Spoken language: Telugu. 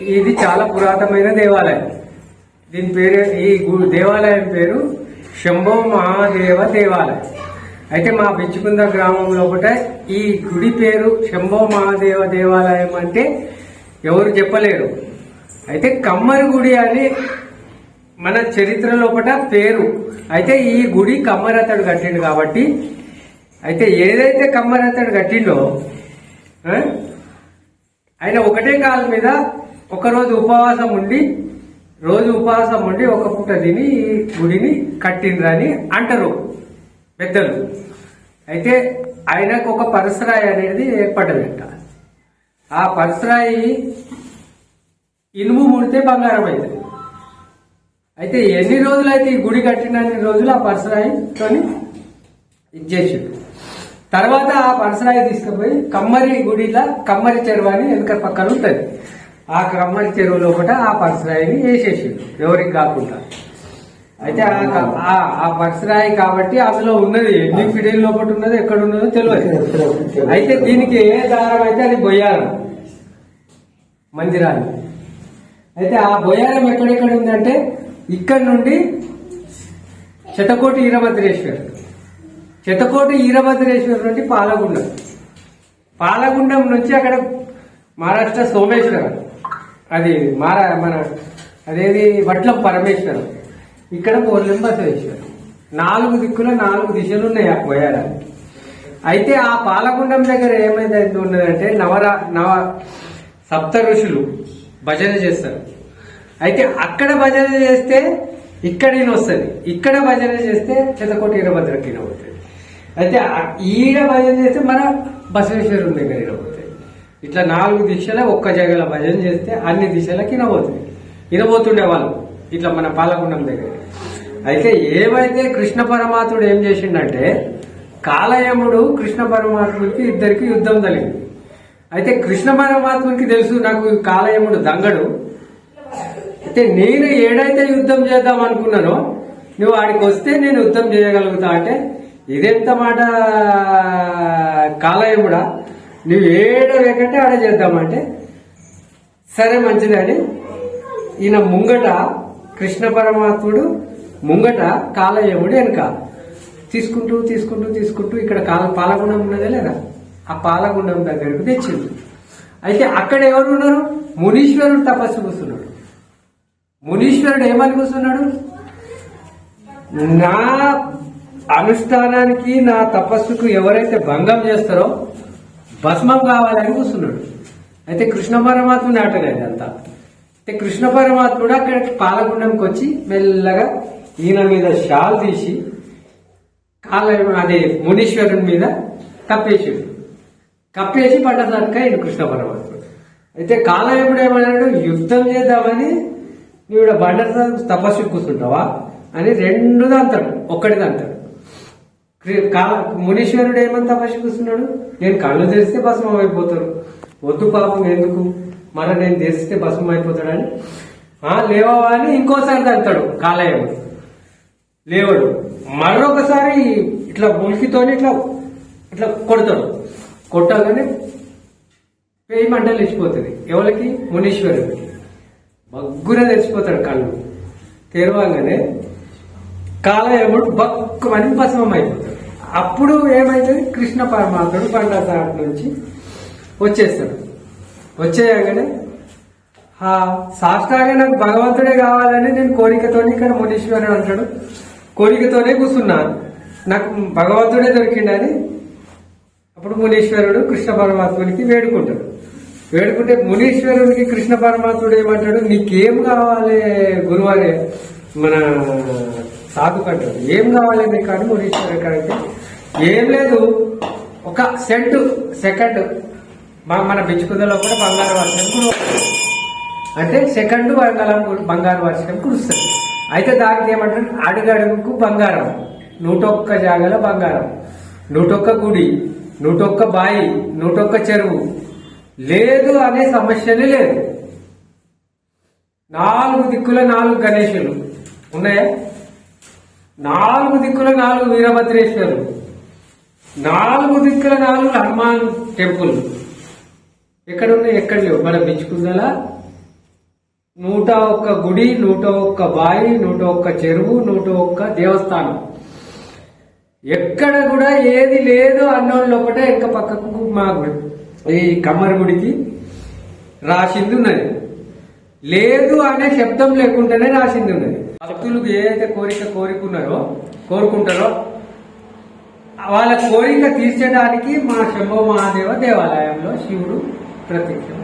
ఇది చాలా పురాతనమైన దేవాలయం. దీని పేరు ఈ దేవాలయం పేరు శంభో మహాదేవ దేవాలయం. అయితే మా బిచ్చుకుంద గ్రామం లోపల ఈ గుడి పేరు శంభో మహాదేవ దేవాలయం అంటే ఎవరు చెప్పలేరు. అయితే కమ్మరి గుడి అని మన చరిత్ర లోపల పేరు. అయితే ఈ గుడి కమ్మరతడు కట్టిండు కాబట్టి అయితే ఏదైతే కమ్మరతడు కట్టిండో ఆయన ఒకటే కాలు మీద ఒకరోజు ఉపవాసం ఉండి రోజు ఉపవాసం ఉండి ఒక పూట తిని ఈ గుడిని కట్టిండ్రని అంటారు పెద్దలు. అయితే ఆయనకు ఒక పరసరాయి అనేది ఏర్పడ్డదంట. ఆ పరసరాయి ఇనుము ముడితే బంగారం అవుతుంది. అయితే ఎన్ని రోజులైతే ఈ గుడి కట్టినన్ని రోజులు ఆ పరసరాయితో ఇచ్చేసాడు తర్వాత ఆ పరసరాయి తీసుకుపోయి కమ్మరి గుడిలా కమ్మరి చెరువు అని వెనక పక్కన ఉంటుంది. ఆ కమ్మరి చెరువు లోపల ఆ పరసరాయిని వేసేసిండు. ఎవరికి కాకుండా. అయితే ఆ పరసరాయి కాబట్టి అందులో ఉన్నది ఎన్ని ఫిడీల లోపల ఉన్నది ఎక్కడ ఉన్నదో తెలియదు అయితే దీనికి ఏ దారం అయితే అది బొయ్యారం మందిరాన్ని అయితే ఆ బొయ్యారం ఎక్కడెక్కడ ఉందంటే ఇక్కడ నుండి శతకోటి ఈరభద్రేశ్వర్. శతకోటి ఈరభద్రేశ్వర్ నుండి పాలగుండం. పాలగుండం నుంచి అక్కడ మహారాష్ట్ర సోమేశ్వరం. అది మారా మన అదేది వట్లం పరమేశ్వరం. ఇక్కడ పోర్లం బసవేశ్వరం నాలుగు దిక్కుల నాలుగు దిశలు ఉన్నాయి ఆ పోయారానికి అయితే ఆ పాలగుండం దగ్గర ఏమైంది ఉన్నదంటే నవరా నవ సప్త ఋషులు భజన చేస్తారు. అయితే అక్కడ భజన చేస్తే ఇక్కడ వస్తుంది ఇక్కడ భజన చేస్తే చిత్తకోటి వీరభద్రకి ఈయన పోతుంది అయితే ఈడ భజన చేస్తే మన బసవేశ్వరుని దగ్గర ఇరవై ఇట్లా నాలుగు దిశల ఒక్క జగల భజన చేస్తే అన్ని దిశలకి ఇనబోతుంది. ఇనబోతుండే వాళ్ళు ఇట్లా మన పాలకుండం దగ్గర. అయితే ఏమైతే కృష్ణ పరమాత్ముడు ఏం చేసిండంటే కాలయముడు కృష్ణ పరమాత్ముడికి ఇద్దరికి యుద్ధం జరిగింది. అయితే కృష్ణ పరమాత్మునికి తెలుసు నాకు కాలయముడు దంగడు. అయితే నేను ఏడైతే యుద్ధం చేద్దాం అనుకున్నానో నువ్వు ఆడికి వస్తే నేను యుద్ధం చేయగలుగుతా అంటే ఇదెంత మాట కాలయముడా? నువ్వు ఏడ వేకంటే ఆడ చేద్దామంటే సరే మంచిదని ఈయన ముంగట కృష్ణ పరమాత్ముడు ముంగట కాలయముడు వెనక తీసుకుంటూ తీసుకుంటూ తీసుకుంటూ ఇక్కడ కాల పాలగుండం ఉన్నదే లేదా? ఆ పాలగుండం దగ్గరకు తెచ్చింది అయితే అక్కడ ఎవరు ఉన్నారు మునీశ్వరుడు తపస్సు కూర్చున్నాడు మునీశ్వరుడు ఏమని కూర్చున్నాడు? నా అనుష్ఠానానికి నా తపస్సుకు ఎవరైతే భంగం చేస్తారో భస్మం కావాలని కూర్చున్నాడు. అయితే కృష్ణ పరమాత్మ ఆటలేదు అంతా. అయితే కృష్ణ పరమాత్ముడు అక్కడ పాలగుండంకి వచ్చి మెల్లగా ఈయన మీద షాల్ తీసి కాళ్ళ అదే మునీశ్వరుని మీద కప్పేసాడు కప్పేసి పడ్డదాక ఈయన కృష్ణ పరమాత్ముడు అయితే కాలయముడు ఏమన్నాడు? యుద్ధం చేద్దామని నీవిడ బండ తపస్సు కూర్చుంటావా? అని రెండుది అంటాడు ఒక్కడిది అంటాడు మునీశ్వరుడు ఏమని తపస్సు కూర్చున్నాడు నేను కళ్ళు తెరిస్తే భస్మం అయిపోతాడు వద్దు పాపం ఎందుకు? మన నేను తెరిస్తే భస్మం అయిపోతాడని ఆ లేవవా అని ఇంకోసారి తడతాడు కాలయముడు లేవడు. మరొకసారి ఇట్లా ములికితోని ఇట్లా ఇట్లా కొడతాడు. కొట్టాలని పేయి మంటలు లేచిపోతుంది ఎవరికి? మునీశ్వరుడికి. బగ్గున తెచ్చిపోతాడు కళ్ళు. తెరవగానే కాలయముడు బక్కుమని భస్మం అయిపోతాడు అప్పుడు ఏమైతుంది? కృష్ణ పరమాత్ముడు బండాసాట్ నుంచి వచ్చేస్తాడు. వచ్చేయగానే ఆ సాష్టాగా నాకు భగవంతుడే కావాలని నేను కోరికతోని ఇక్కడ మునీశ్వరుడు అంటాడు. కోరికతోనే కూర్చున్నాను. నాకు భగవంతుడే దొరికిండని అప్పుడు మునీశ్వరుడు కృష్ణ పరమాత్మునికి వేడుకుంటాడు. వేడుకుంటే మునీశ్వరునికి కృష్ణ పరమాత్ముడు ఏమంటాడు? నీకేం కావాలి గురువారే? మన సాధు కంటాడు ఏం కావాలి నీకు అని మునీశ్వరుడు ఏం లేదు. ఒక సెంట్ సెకండ్. మా- మన బిచ్చుకుందలో కూడా బంగారు వర్షం కురుస్తుంది అంటే సెకండ్ బంగారం బంగారు వర్షం కురుస్తుంది. అయితే దానికి ఏమంటారు? అడుగడుగుకు బంగారం. నూటొక్క జాగాలో బంగారం. నూటొక్క గుడి. నూటొక్క బాయి. నూటొక్క చెరువు. లేదు అనే సమస్యనే లేదు. నాలుగు దిక్కుల నాలుగు గణేశులు ఉన్నాయా? నాలుగు దిక్కుల నాలుగు వీరభద్రేశ్వరులు. నాలుగు దిక్కుల నాలుగు హనుమాన్ టెంపుల్. ఎక్కడ ఉన్నాయి ఎక్కడ లేవు. మన బిచ్చుకుందలా నూట ఒక్క గుడి నూట ఒక్క బావి నూట ఒక్క చెరువు నూట ఒక్క దేవస్థానం. ఎక్కడ కూడా ఏది లేదు అన్నోళ్ళు ఒకటే ఇంకా పక్కకు మా గుడి ఈ కమ్మరి గుడికి రాసింది ఉన్నది. లేదు అనే శబ్దం లేకుండానే రాసింది ఉన్నది. భక్తులకు ఏదైతే కోరిక కోరుకున్నారో కోరుకుంటారో వాళ్ళ కోరిక తీర్చడానికి మా శంభో మహాదేవ దేవాలయంలో శివుడు ప్రత్యక్షం.